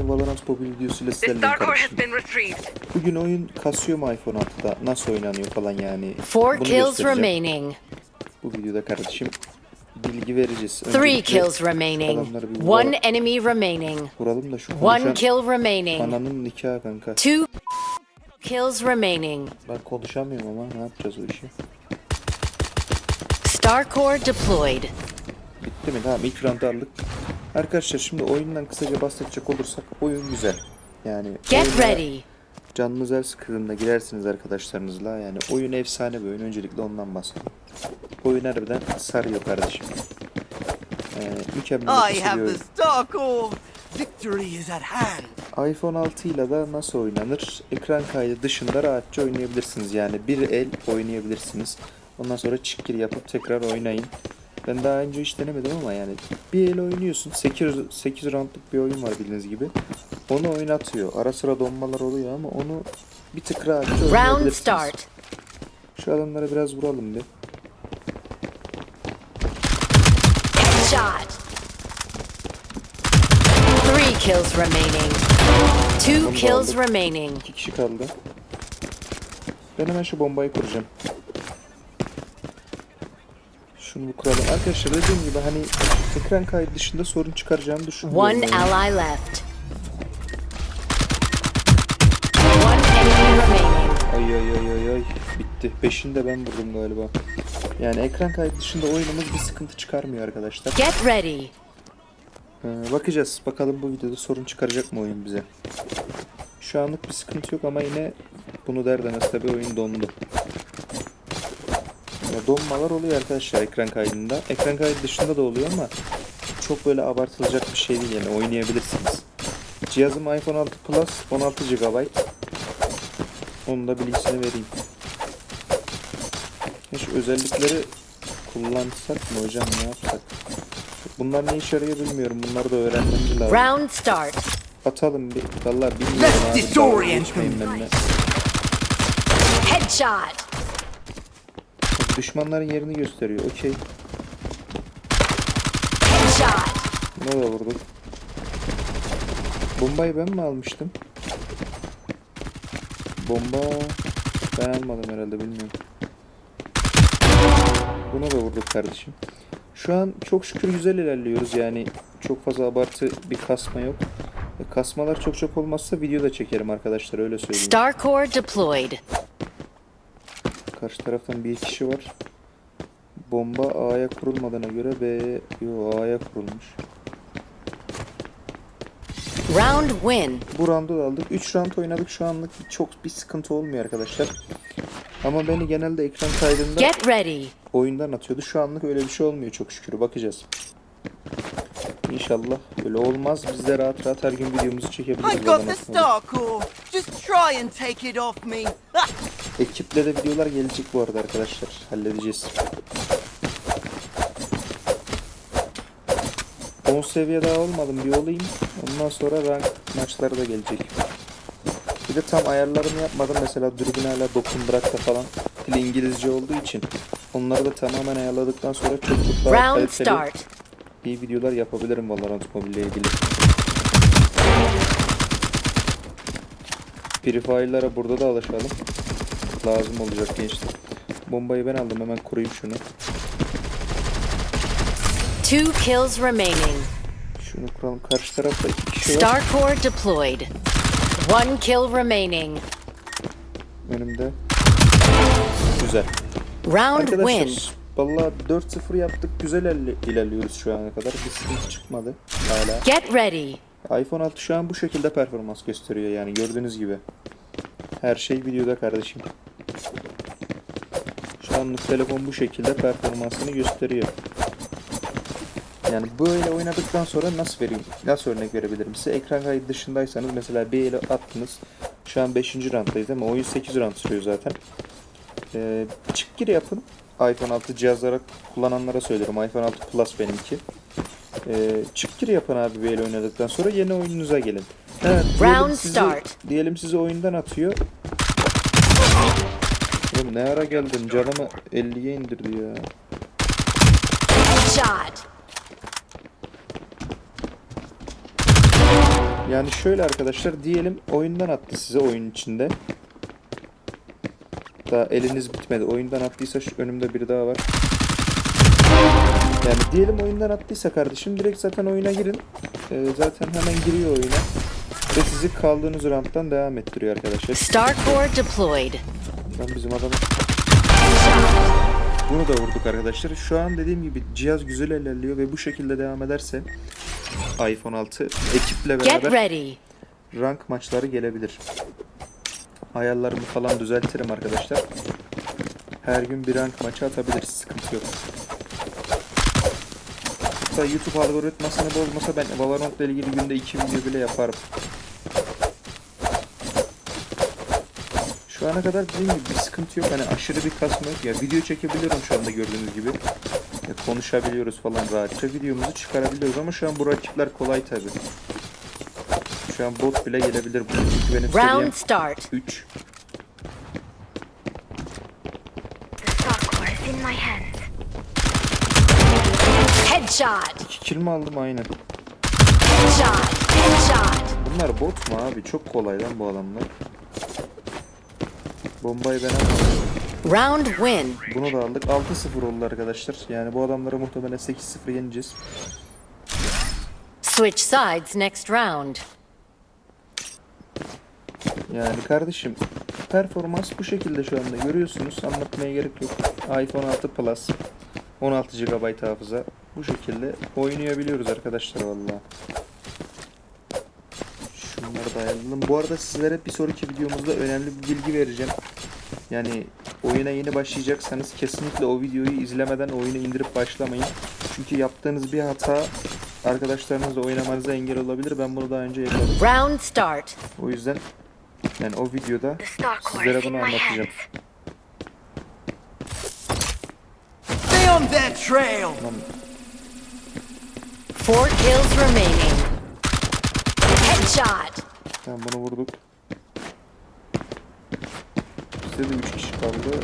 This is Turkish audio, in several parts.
yeni Valorant mobil videosuyla sizlerle retrieved. Bugün oyun kasıyor mu iPhone 6'da? Nasıl oynanıyor falan yani. Four Bunu kills remaining. Bu videoda kardeşim bilgi vereceğiz. Three Öncelikle kills remaining. One enemy remaining. vuralım da şu One kill remaining. ananın nikahı kanka. Two kills remaining. Ben konuşamıyorum ama ne yapacağız o işi? Star Core deployed. Bitti mi? Tamam ilk round'u aldık. Arkadaşlar şimdi oyundan kısaca bahsedecek olursak oyun güzel. Yani Get ready. Canınız el sıkıldığında girersiniz arkadaşlarınızla. Yani oyun efsane bir oyun. Öncelikle ondan bahsedeyim. Oyun harbiden sarıyor kardeşim. Ee, mükemmel I have the Star Core. Victory is at hand. iPhone 6 ile de nasıl oynanır? Ekran kaydı dışında rahatça oynayabilirsiniz. Yani bir el oynayabilirsiniz. Ondan sonra çıkgir yapıp tekrar oynayın. Ben daha önce hiç denemedim ama yani bir el oynuyorsun. 8, 8 roundluk bir oyun var bildiğiniz gibi. Onu oynatıyor. Ara sıra donmalar oluyor ama onu bir tık rahatça Round start. Şu adamlara biraz vuralım bir. Shot. Three kills remaining. Two kills remaining. İki kişi kaldı. Ben hemen şu bombayı kuracağım. Şunu bir kuralım. Arkadaşlar dediğim gibi hani ekran kaydı dışında sorun çıkaracağımı düşünmüyorum. One yani. ally left. One enemy remaining. Ay ay ay ay ay. Bitti. Beşini de ben vurdum galiba. Yani ekran kaydı dışında oyunumuz bir sıkıntı çıkarmıyor arkadaşlar. Get ready. Ee, bakacağız. Bakalım bu videoda sorun çıkaracak mı oyun bize. Şu anlık bir sıkıntı yok ama yine bunu der demez tabi oyun dondu. Ya donmalar oluyor arkadaşlar ekran kaydında. Ekran kaydı dışında da oluyor ama çok böyle abartılacak bir şey değil yani oynayabilirsiniz. Cihazım iPhone 6 Plus 16 GB. Onun da bilgisini vereyim. Hiç özellikleri kullansak mı hocam ne yapsak? Bunlar ne işe yarıyor bilmiyorum. Bunları da öğrenmemiz lazım. Round start. Atalım bir. Valla bilmiyorum Let's abi. disorient benimle. Headshot. Düşmanların yerini gösteriyor. Okey. Buna da vurduk. Bombayı ben mi almıştım? Bomba... Ben almadım herhalde bilmiyorum. Buna da vurduk kardeşim. Şu an çok şükür güzel ilerliyoruz yani çok fazla abartı bir kasma yok. E, Kasmalar çok çok olmazsa video da çekerim arkadaşlar öyle söyleyeyim. Star Core deployed. Karşı taraftan bir kişi var. Bomba A'ya kurulmadığına göre B yo A'ya kurulmuş. Round win. Bu roundu da aldık. 3 round oynadık. Şu anlık çok bir sıkıntı olmuyor arkadaşlar. Ama beni genelde ekran kaydında Get ready. oyundan atıyordu. Şu anlık öyle bir şey olmuyor çok şükür. Bakacağız. İnşallah öyle olmaz. Biz de rahat rahat her gün videomuzu çekebiliriz. I got the. Star Core. Just try and take it off me. Ekiple de videolar gelecek bu arada arkadaşlar. Halledeceğiz. 10 seviye daha olmadım bir olayım. Ondan sonra rank maçları da gelecek. Bir de tam ayarlarımı yapmadım. Mesela dürbün hala dokundurakta falan. Dil İngilizce olduğu için. Onları da tamamen ayarladıktan sonra çok çok daha Round kaliteli start. iyi videolar yapabilirim Valorant Mobile ile ilgili. Free Fire'lara burada da alışalım. Lazım olacak gençler. Bombayı ben aldım hemen kurayım şunu. Two kills remaining. Şunu kuralım. Karşı tarafta iki kişi var. Star Core deployed. One kill remaining. Önümde. Güzel. Round win. Arkadaşlar valla 4-0 yaptık. Güzel ilerli- ilerliyoruz şu ana kadar. Bir sıkıntı çıkmadı hala. Get ready. iPhone 6 şu an bu şekilde performans gösteriyor yani gördüğünüz gibi. Her şey videoda kardeşim. Anlık telefon bu şekilde performansını gösteriyor. Yani böyle oynadıktan sonra nasıl vereyim? Nasıl örnek verebilirim size? Ekran kaydı dışındaysanız mesela bir ele attınız. Şu an 5. rounddayız ama oyun 8 round sürüyor zaten. Ee, çık gir yapın. iPhone 6 cihazlara kullananlara söylüyorum. iPhone 6 Plus benimki. Ee, çık gir yapın abi bir el oynadıktan sonra yeni oyununuza gelin. Evet, diyelim Round sizi- start. Diyelim sizi oyundan atıyor. Oğlum ne ara geldin? Canımı 50'ye indirdi ya. Headshot. Yani şöyle arkadaşlar diyelim oyundan attı size oyun içinde. Daha eliniz bitmedi. Oyundan attıysa şu önümde biri daha var. Yani diyelim oyundan attıysa kardeşim direkt zaten oyuna girin. Ee, zaten hemen giriyor oyuna. Ve sizi kaldığınız ramptan devam ettiriyor arkadaşlar. Star core deployed. Lan bizim adamı. Bunu da vurduk arkadaşlar. Şu an dediğim gibi cihaz güzel ilerliyor ve bu şekilde devam ederse iPhone 6 ekiple beraber rank maçları gelebilir. Ayarlarımı falan düzeltirim arkadaşlar. Her gün bir rank maçı atabiliriz. Sıkıntı yok. Hatta YouTube algoritmasını bozmasa ben Valorant ile ilgili günde iki video bile yaparım. Şu ana kadar dediğim gibi bir sıkıntı yok. Hani aşırı bir kasma yok. Ya video çekebiliyorum şu anda gördüğünüz gibi. Ya konuşabiliyoruz falan rahatça. Videomuzu çıkarabiliyoruz ama şu an bu rakipler kolay tabi. Şu an bot bile gelebilir bu. Çünkü benim seviyem Round start. 3. The star core is in my hands. Headshot. 2 kill mi aldım aynen. Headshot. Headshot. Bunlar bot mu abi? Çok kolay lan bu adamlar. Bombayı ben almadım. Round win. Bunu da aldık. 6-0 oldu arkadaşlar. Yani bu adamları muhtemelen 8-0 yeneceğiz. Switch sides next round. Yani kardeşim performans bu şekilde şu anda görüyorsunuz. Anlatmaya gerek yok. iPhone 6 Plus 16 GB hafıza. Bu şekilde oynayabiliyoruz arkadaşlar valla. Şunları da ayarlayalım. Bu arada sizlere bir sonraki videomuzda önemli bir bilgi vereceğim. Yani oyuna yeni başlayacaksanız kesinlikle o videoyu izlemeden oyunu indirip başlamayın. Çünkü yaptığınız bir hata arkadaşlarınızla oynamanıza engel olabilir. Ben bunu daha önce yapmadım. Round start. O yüzden yani o videoda sizlere bunu anlatacağım. Stay on their trail. Four kills remaining. Headshot. Tamam bunu vurduk. Bizde de 3 kişi kaldı.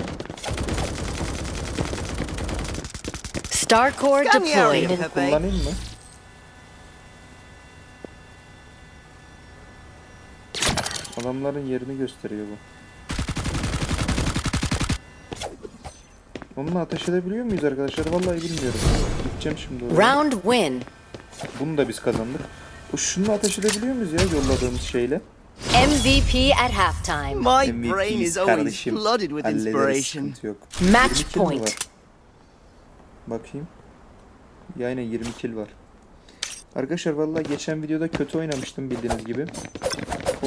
Star core deployed. Kullanayım mı? Adamların yerini gösteriyor bu. Onunla ateş edebiliyor muyuz arkadaşlar? Vallahi bilmiyorum. Gideceğim şimdi oraya. Round win. Bunu da biz kazandık. O şununla ateş edebiliyor muyuz ya yolladığımız şeyle? MVP at halftime. My brain is always kardeşim. flooded with Hallederiz, inspiration. sıkıntı yok. Match 20 kill mi point. var? Bakayım. Ya aynen 20 kill var. Arkadaşlar vallahi geçen videoda kötü oynamıştım bildiğiniz gibi.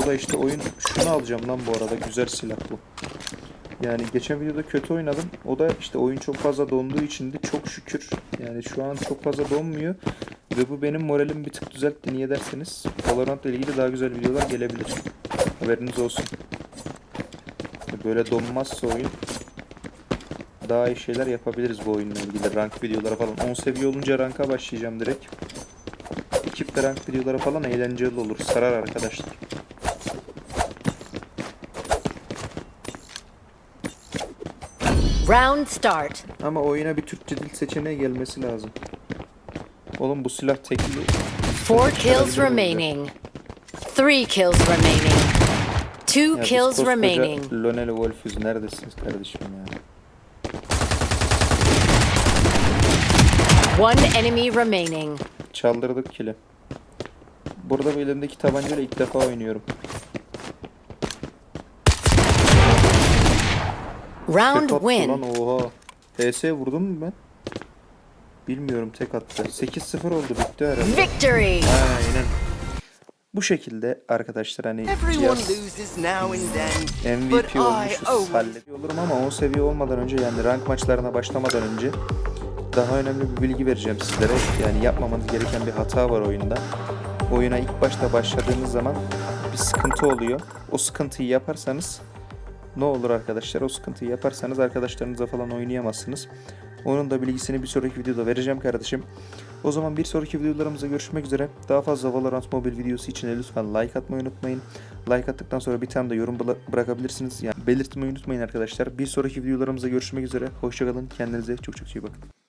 O da işte oyun şunu alacağım lan bu arada güzel silah bu. Yani geçen videoda kötü oynadım. O da işte oyun çok fazla donduğu için de çok şükür. Yani şu an çok fazla donmuyor. Ve bu benim moralimi bir tık düzeltti. Niye derseniz Valorant ile ilgili daha güzel videolar gelebilir. Haberiniz olsun. Böyle donmazsa oyun daha iyi şeyler yapabiliriz bu oyunla ilgili. Rank videoları falan. 10 seviye olunca ranka başlayacağım direkt. Ekiple rank videoları falan eğlenceli olur. Sarar arkadaşlar. Round start. Ama oyuna bir Türkçe dil seçeneği gelmesi lazım. Oğlum bu silah tekli. Four kills remaining. Three kills remaining. Two Ya kills remaining. Lionel Wolf'üz. Neredesiniz kardeşim ya? One enemy remaining. Çaldırdık kili. Burada bu elimdeki tabancayla ilk defa oynuyorum. Round win. lan oha. HS vurdum mu ben? Bilmiyorum tek attı. 8-0 oldu bitti herhalde. Victory. Aynen. Bu şekilde arkadaşlar hani MVP olmuşuz. Hallediyor olurum ama 10 seviye olmadan önce yani rank maçlarına başlamadan önce daha önemli bir bilgi vereceğim sizlere. Yani yapmamanız gereken bir hata var oyunda. Oyuna ilk başta başladığınız zaman bir sıkıntı oluyor. O sıkıntıyı yaparsanız ne olur arkadaşlar? O sıkıntıyı yaparsanız arkadaşlarınızla falan oynayamazsınız. Onun da bilgisini bir sonraki videoda vereceğim kardeşim. O zaman bir sonraki videolarımızda görüşmek üzere. Daha fazla Valorant mobil videosu için de lütfen like atmayı unutmayın. Like attıktan sonra bir tane de yorum bırakabilirsiniz. Yani belirtmeyi unutmayın arkadaşlar. Bir sonraki videolarımızda görüşmek üzere. Hoşçakalın. Kendinize çok çok iyi bakın.